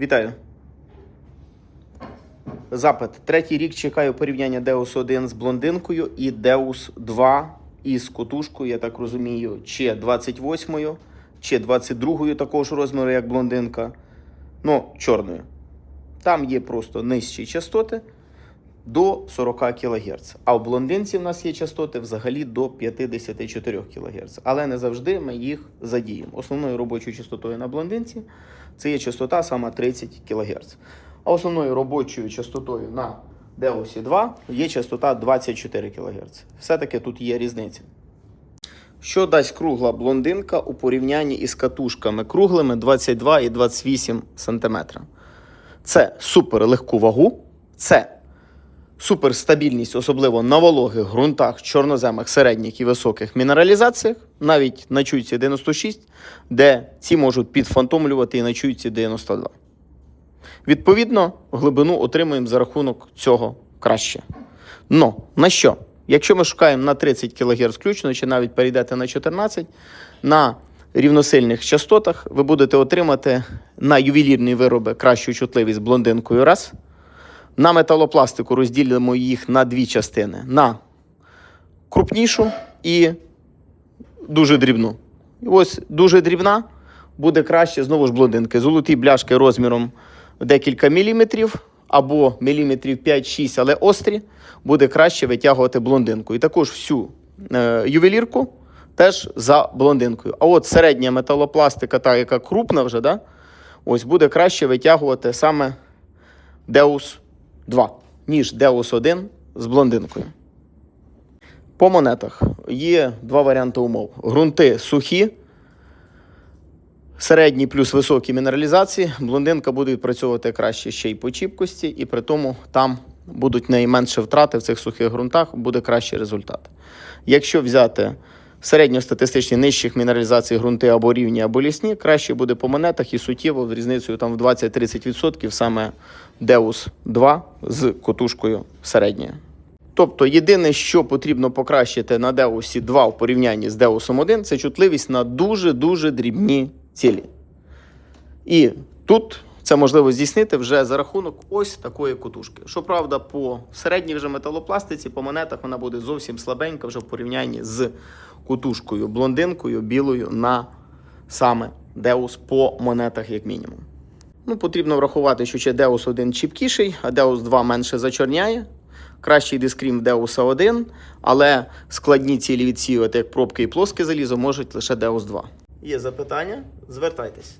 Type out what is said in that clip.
Вітаю. Запит. Третій рік чекаю порівняння Deus 1 з блондинкою і Deus 2 із котушкою, я так розумію, чи 28-ю, чи 22-ю такого ж розміру, як блондинка. Ну, чорною. Там є просто нижчі частоти до 40 кГц. А в блондинці в нас є частоти взагалі до 54 кГц. Але не завжди ми їх задіємо. Основною робочою частотою на блондинці це є частота саме 30 кГц. А основною робочою частотою на Deus 2 є частота 24 кГц. Все-таки тут є різниця. Що дасть кругла блондинка у порівнянні із катушками круглими 22 і 28 см? Це супер легку вагу, це суперстабільність, особливо на вологих ґрунтах, чорноземах, середніх і високих мінералізаціях, навіть на чуйці 96, де ці можуть підфантомлювати і на чуйці 92. Відповідно, глибину отримуємо за рахунок цього краще. Но на що? Якщо ми шукаємо на 30 кГц включно, чи навіть перейдете на 14, на рівносильних частотах ви будете отримати на ювелірні вироби кращу чутливість блондинкою раз. На металопластику розділимо їх на дві частини: на крупнішу і дуже дрібну. І ось дуже дрібна буде краще знову ж блондинки. Золоті бляшки розміром декілька міліметрів або міліметрів 5-6, але острі, буде краще витягувати блондинку. І також всю е, ювелірку теж за блондинкою. А от середня металопластика, та яка крупна вже, да, ось буде краще витягувати саме Deus 2, ніж Deus 1 з блондинкою. По монетах є два варіанти умов: ґрунти сухі, середні плюс високі мінералізації. Блондинка буде відпрацьовувати краще ще й по чіпкості, і при тому там будуть найменше втрати в цих сухих ґрунтах, буде кращий результат. Якщо взяти середньостатистичні нижчих мінералізацій ґрунти або рівні, або лісні, краще буде по монетах і суттєво з різницею там в 20-30% саме Deus 2 з котушкою середньою. Тобто, єдине, що потрібно покращити на Deus 2 в порівнянні з Deus 1, це чутливість на дуже-дуже дрібні цілі. І тут це можливо здійснити вже за рахунок ось такої котушки. Щоправда, по середній вже металопластиці, по монетах вона буде зовсім слабенька вже в порівнянні з котушкою, блондинкою, білою на саме Deus по монетах, як мінімум. Ну, потрібно врахувати, що ще Deus 1 чіпкіший, а Deus 2 менше зачорняє. Кращий дискрім Deus 1, але складні цілі відсіювати, як пробки і плоске залізо, можуть лише Deus 2. Є запитання? Звертайтесь.